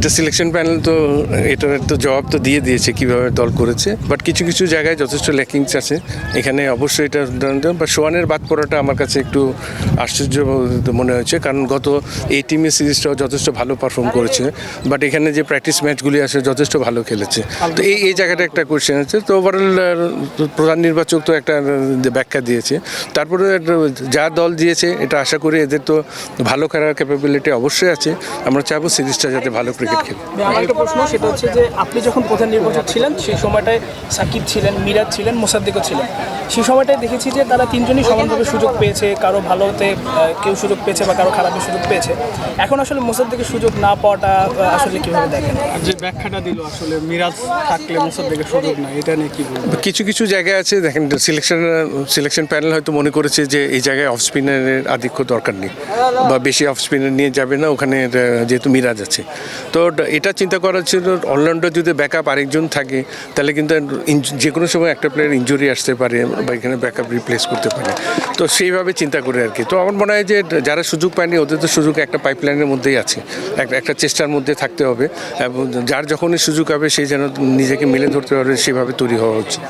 এটা selection panel তো এটার তো জবাব তো দিয়ে দিয়েছে কীভাবে দল করেছে বাট কিছু কিছু জায়গায় যথেষ্ট ল্যাকিংস আছে। এখানে অবশ্যই এটা বা সোয়ানের বাদ পড়াটা আমার কাছে একটু আশ্চর্য মনে হয়েছে, কারণ গত এই টিমের সিরিজটাও যথেষ্ট ভালো পারফর্ম করেছে বাট এখানে যে প্র্যাকটিস ম্যাচগুলি আছে যথেষ্ট ভালো খেলেছে। তো এই এই জায়গাটা একটা কোয়েশ্চেন আছে, তো ওভারঅল প্রধান নির্বাচক তো একটা ব্যাখ্যা দিয়েছে। তারপরে যা দল দিয়েছে, এটা আশা করি এদের তো ভালো খেলার ক্যাপাবিলিটি অবশ্যই আছে, আমরা চাইব সিরিজটা যাতে ভালো ক্রিকেট খেলে আমার একটা প্রশ্ন সেটা হচ্ছে যে আপনি যখন প্রধান নির্বাচক ছিলেন সেই সময়টায় সাকিব ছিলেন মিরাজ ছিলেন মোসাদ্দিকও ছিলেন। সেই সময়টায় দেখেছি যে তারা তিনজনই সমানভাবে সুযোগ পেয়েছে কারও ভালোতে কেউ সুযোগ পেয়েছে বা কারও খারাপের সুযোগ পেয়েছে। এখন আসলে মোসাদ্দিকের সুযোগ না পাওয়াটা আসলে কীভাবে দেখেন? আর যে ব্যাখ্যাটা দিল আসলে মিরাজ থাকলে মুসাদ্দিকের সুযোগ নাই এটা নিয়ে কি বলব কিছু কিছু জায়গায় আছে দেখেন সিলেকশন সিলেকশন প্যানেল হয়তো মনে করেছে যে এই জায়গায় অফ স্পিনারের আধিক্য দরকার নেই বা বেশি অফ স্পিনার নিয়ে যাবে না ওখানে যেহেতু মিরাজ আছে। তো এটা চিন্তা করা ছিল অলরাউন্ডার যদি ব্যাকআপ আরেকজন থাকে, তাহলে কিন্তু যে কোনো সময় একটা প্লেয়ার ইঞ্জুরি আসতে পারে বা এখানে ব্যাকআপ রিপ্লেস করতে পারে। তো সেইভাবে চিন্তা করে আর কি। তো আমার মনে হয় যে যারা সুযোগ পায়নি, ওদের তো সুযোগ একটা পাইপলাইনের মধ্যেই আছে। একটা চেষ্টার মধ্যে থাকতে হবে। এবং যার যখনই সুযোগ হবে সেই যেন নিজেকে মেলে ধরতে পারে, সেভাবে তৈরি হওয়া উচিত।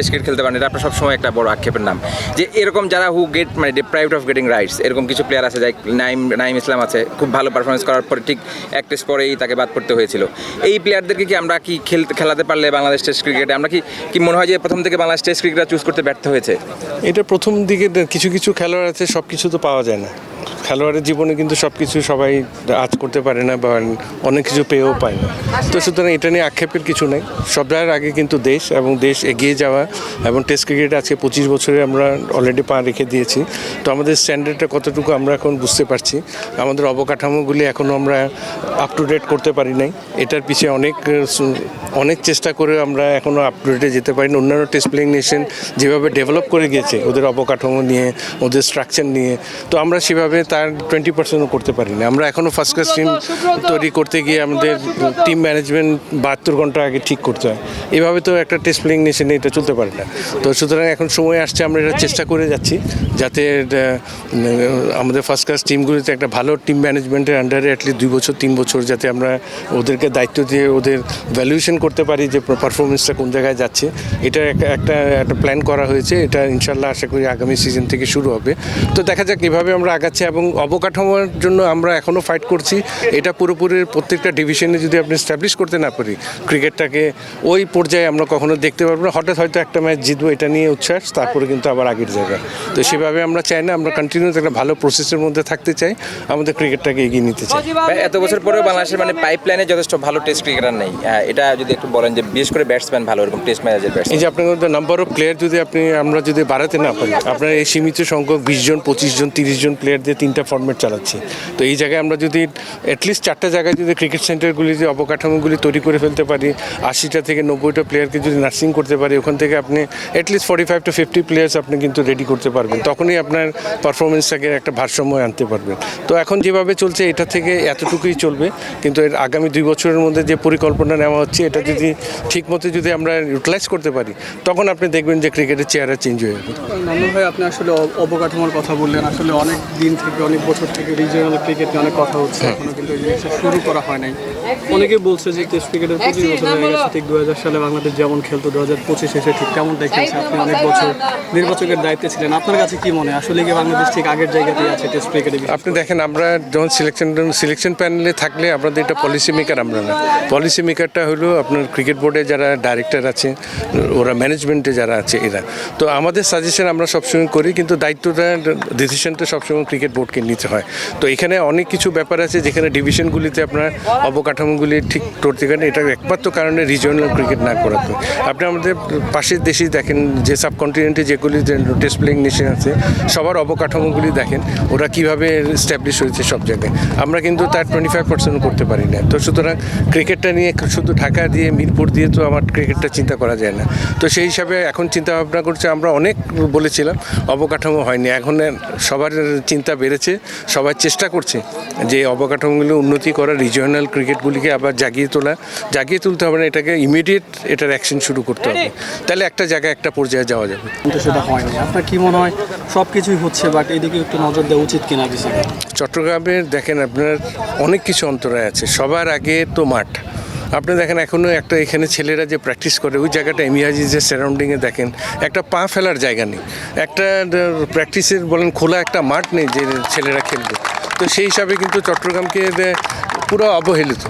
টেস্ট ক্রিকেট খেলতে পারেন, এটা আপনার সবসময় একটা বড় আক্ষেপের নাম। যে এরকম যারা হু গেট মানে ডিপ্রাইভড অফ গেটিং রাইটস এরকম কিছু প্লেয়ার আছে যাই নাইম নাইম ইসলাম আছে, খুব ভালো পারফরমেন্স করার পরে ঠিক এক টেস্ট পরেই তাকে বাদ পড়তে হয়েছিল। এই প্লেয়ারদেরকে কি আমরা কি খেলতে খেলাতে পারলে বাংলাদেশ টেস্ট ক্রিকেটে আমরা কি কি মনে হয় যে প্রথম থেকে বাংলাদেশ টেস্ট ক্রিকেট চুজ করতে ব্যর্থ হয়েছে? এটা প্রথম দিকে কিছু কিছু খেলোয়াড় আছে সব কিছু তো পাওয়া যায় না। খেলোয়াড়ের জীবনে কিন্তু সব কিছু সবাই আজ করতে পারে না বা অনেক কিছু পেয়েও পায় না। তো সুতরাং এটা নিয়ে আক্ষেপের কিছু নেই। সবার আগে কিন্তু দেশ এবং দেশ এগিয়ে যাওয়া এবং টেস্ট ক্রিকেট আজকে পঁচিশ বছরে আমরা অলরেডি পা রেখে দিয়েছি। তো আমাদের স্ট্যান্ডার্ডটা কতটুকু আমরা এখন বুঝতে পারছি। আমাদের অবকাঠামোগুলি এখনও আমরা আপ টু ডেট করতে পারি নাই। এটার পিছিয়ে অনেক অনেক চেষ্টা করে আমরা এখনও আপ টু ডেটে যেতে পারি না অন্যান্য টেস্ট প্লেইং নেশন যেভাবে ডেভেলপ করে গিয়েছে ওদের অবকাঠামো নিয়ে ওদের স্ট্রাকচার নিয়ে তো আমরা সেভাবে তার টোয়েন্টি পার্সেন্টও করতে পারি না আমরা এখনও ফার্স্ট ক্লাস টিম তৈরি করতে গিয়ে আমাদের টিম ম্যানেজমেন্ট বাহাত্তর ঘণ্টা আগে ঠিক করতে হয়। এভাবে তো একটা টেস্ট প্লেইং নেশনে এটা চলতে পারে না। তো সুতরাং এখন সময় আসছে, আমরা এটা চেষ্টা করে যাচ্ছি যাতে আমাদের ফার্স্ট ক্লাস টিমগুলিতে একটা ভালো টিম ম্যানেজমেন্টের আন্ডারে অ্যাটলিস্ট দুই বছর, তিন বছর যাতে আমরা ওদেরকে দায়িত্ব দিয়ে ওদের ভ্যালুয়েশন করতে পারি যে পারফরমেন্সটা কোন জায়গায় যাচ্ছে। এটা একটা একটা প্ল্যান করা হয়েছে, এটা ইনশাল্লাহ আশা করি আগামী সিজন থেকে শুরু হবে। তো দেখা যাক এভাবে আমরা আগাচ্ছি এবং অবকাঠামোর জন্য আমরা এখনও ফাইট করছি। এটা পুরোপুরি প্রত্যেকটা ডিভিশনে যদি আপনি স্ট্যাবলিশ করতে না পারি ক্রিকেটটাকে ওই পর্যায়ে আমরা কখনো দেখতে পারব না। হঠাৎ হয়তো একটা ম্যাচ জিতবো এটা নিয়ে উচ্ছ্বাস তারপরে কিন্তু আবার আগের জায়গায়। তো সেভাবে আমরা চাই না আমরা কন্টিনিউস একটা ভালো প্রসেসের মধ্যে থাকতে চাই আমাদের ক্রিকেটটাকে এগিয়ে নিতে চাই। এত বছর পরেও বাংলাদেশের মানে পাইপ লাইনে যথেষ্ট ভালো টেস্ট ক্রিকেটার নেই। হ্যাঁ, এটা যদি একটু বলেন যে বিশেষ করে ব্যাটসম্যান ভালো এরকম টেস্ট ম্যানেজার এই ব্যাটসম্যান যে আপনার নাম্বার অফ প্লেয়ার যদি আপনি আমরা যদি বাড়াতে না পারি আপনার এই সীমিত সংখ্যক বিশ জন পঁচিশ জন তিরিশ জন প্লেয়ার দিয়ে তিনটা ফর্মেট চালাচ্ছি। তো এই জায়গায় আমরা যদি অ্যাটলিস্ট চারটা জায়গায় যদি ক্রিকেট সেন্টারগুলি যে অবকাঠামোগুলি তৈরি করে ফেলতে পারি আশিটা থেকে নব্বইটা প্লেয়ারকে যদি নার্সিং করতে পারি ওখান থেকে আপনি at least forty five to fifty players আপনি কিন্তু রেডি করতে পারবেন। তখনই আপনার পারফরমেন্সটাকে একটা ভারসাম্য আনতে পারবেন। তো এখন যেভাবে চলছে এটা থেকে এতটুকুই চলবে। কিন্তু এর আগামী দুই বছরের মধ্যে যে পরিকল্পনা নেওয়া হচ্ছে এটা যদি ঠিক মতো যদি আমরা ইউটিলাইজ করতে পারি তখন আপনি দেখবেন যে ক্রিকেটের চেহারা চেঞ্জ হয়ে যাবে। ভাই আপনি আসলে অবকাঠামোর কথা বললেন। আসলে অনেক দিন থেকে অনেক বছর থেকে রিজিওনাল ক্রিকেট নিয়ে অনেক কথা হচ্ছে। এখনও কিন্তু এই জিনিসটা শুরু করা হয় নাই। অনেকে বলছে যে টেস্ট ক্রিকেটের প্রতি বছর হয়ে গেছে। ঠিক দু হাজার সালে বাংলাদেশ যেমন খেলতো দু হাজার পঁচিশে ঠিক তেমন দেখিয়েছে আপনি অনেক বছর নির্বাচকের দায়িত্বে ছিলেন। আপনার কাছে কি মনে হয়? আসলে কি বাংলাদেশ ঠিক আগের জায়গাতেই আছে টেস্ট ক্রিকেটে আপনি দেখেন আমরা যখন সিলেকশন সিলেকশন প্যানেলে থাকলে আমাদের এটা পলিসি মেকার আমরা না। পলিসি মেকারটা হলো আপনার ক্রিকেট বোর্ডে যারা ডাইরেক্টর আছে ওরা ম্যানেজমেন্টে যারা আছে এরা। তো আমাদের সাজেশন আমরা সবসময় করি কিন্তু দায়িত্বটা ডিসিশনটা সবসময় ক্রিকেট বোর্ডকে নিতে হয়। তো এখানে অনেক কিছু ব্যাপার আছে যেখানে ডিভিশনগুলিতে আপনার অবকাঠামোগুলি ঠিক করতে গেলে এটা একমাত্র কারণে রিজিওনাল ক্রিকেট না করাতে আপনি আমাদের পাশের দেশেই দেখেন যে সাবকন্টিনেন্টে যেগুলি টেস্ট প্লেইং নেশন আছে সবার অবকাঠামোগুলি দেখেন ওরা কীভাবে স্ট্যাবলিশ হয়েছে সব জায়গায়। আমরা কিন্তু তার টোয়েন্টি ফাইভ পার্সেন্ট করতে পারি না। তো সুতরাং ক্রিকেটটা নিয়ে শুধু ঢাকা দিয়ে মিরপুর দিয়ে তো আমার ক্রিকেটটা চিন্তা করা যায় না। তো সেই হিসাবে এখন চিন্তা ভাবনা করছে আমরা অনেক বলেছিলাম অবকাঠামো হয়নি। এখন সবার চিন্তা বেড়েছে সবাই চেষ্টা করছে যে অবকাঠামোগুলো উন্নতি করা রিজিওনাল ক্রিকেটগুলিকে আবার জাগিয়ে তোলা। জাগিয়ে তুলতে হবে না এটাকে ইমিডিয়েট এটার অ্যাকশন শুরু করতে হবে। তাহলে তাহলে একটা জায়গায় একটা পর্যায়ে যাওয়া যাবে। কিন্তু সেটা হয়নি আপনার কি মনে হয় সব কিছুই হচ্ছে বাট এদিকে একটু নজর দেওয়া উচিত কিনা বিসিবি চট্টগ্রামের দেখেন আপনার অনেক কিছু অন্তরায় আছে সবার আগে তো মাঠ। আপনি দেখেন এখনও একটা এখানে ছেলেরা যে প্র্যাকটিস করে ওই জায়গাটা এমিয়াজিজের সারাউন্ডিংয়ে দেখেন একটা পা ফেলার জায়গা নেই। একটা প্র্যাকটিসের বলেন খোলা একটা মাঠ নেই যে ছেলেরা খেলবে। তো সেই হিসাবে কিন্তু চট্টগ্রামকে পুরো অবহেলিত।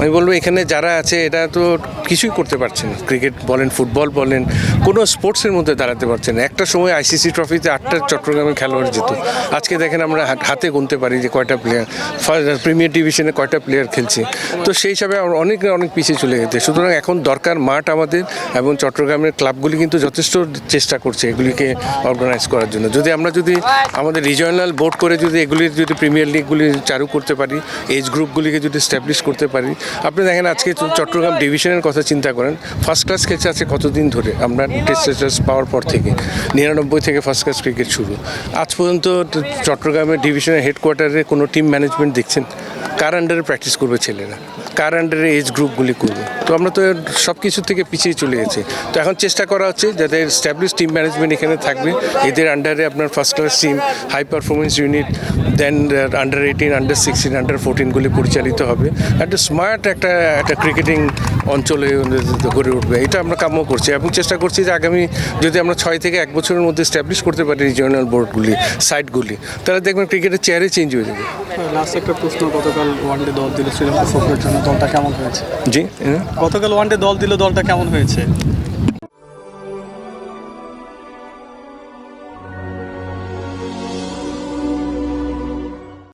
আমি বলব এখানে যারা আছে এটা তো কিছুই করতে পারছে না। ক্রিকেট বলেন, ফুটবল বলেন, কোনো স্পোর্টসের মধ্যে দাঁড়াতে পারছে না। একটা সময় আইসিসি ট্রফিতে আটটা চট্টগ্রামের খেলোয়াড় যেত আজকে দেখেন আমরা হাত- গুনতে পারি যে কয়টা প্লেয়ার ফার্স্ট প্রিমিয়ার ডিভিশনে কয়টা প্লেয়ার খেলছে। তো সেই হিসাবে অনেক অনেক পিছিয়ে চলে গেছে। সুতরাং এখন দরকার মাঠ আমাদের এবং চট্টগ্রামের ক্লাবগুলি কিন্তু যথেষ্ট চেষ্টা করছে এগুলিকে অর্গানাইজ করার জন্য। যদি আমরা যদি আমাদের রিজনাল বোর্ড করে যদি এগুলির যদি প্রিমিয়ার লিগগুলি চালু করতে পারি এজ গ্রুপগুলিকে যদি স্ট্যাবলিশ করতে পারি আপনি দেখেন আজকে চট্টগ্রাম ডিভিশনের কথা চিন্তা করেন। ফার্স্ট ক্লাস খেলছে আছে কতদিন ধরে? আমরা টেস্ট পাওয়ার পর থেকে। নিরানব্বই থেকে ফার্স্ট ক্লাস ক্রিকেট শুরু। আজ পর্যন্ত চট্টগ্রামের ডিভিশনের হেডকোয়ার্টারে কোনো টিম ম্যানেজমেন্ট দেখছেন? কার আন্ডারে প্র্যাকটিস করবে ছেলেরা? কার আন্ডারে এজ গ্রুপগুলি করবে। তো আমরা তো সব কিছু থেকে পিছিয়ে চলে গেছি। তো এখন চেষ্টা করা হচ্ছে যাতে স্ট্যাবলিশ টিম ম্যানেজমেন্ট এখানে থাকবে। এদের আন্ডারে আপনার first class team high performance unit then under eighteen under sixteen under ফোরটিনগুলি পরিচালিত হবে। একটা স্মার্ট একটা একটা ক্রিকেটিং অঞ্চলে গড়ে উঠবে। এটা আমরা কাম্য করছি এবং চেষ্টা করছি যে আগামী যদি আমরা ছয় থেকে এক বছরের মধ্যে স্ট্যাবলিশ করতে পারি রিজিওনাল বোর্ডগুলি সাইটগুলি তাহলে দেখবেন ক্রিকেটের চেয়ারে চেঞ্জ হয়ে যাবে। লাস্ট একটা প্রশ্ন গতকাল ওয়ানডে দল দিল শ্রীলঙ্কা সফরের জন্য দলটা কেমন হয়েছে? জি হ্যাঁ। গতকাল ওয়ানডে দল দিল দলটা কেমন হয়েছে?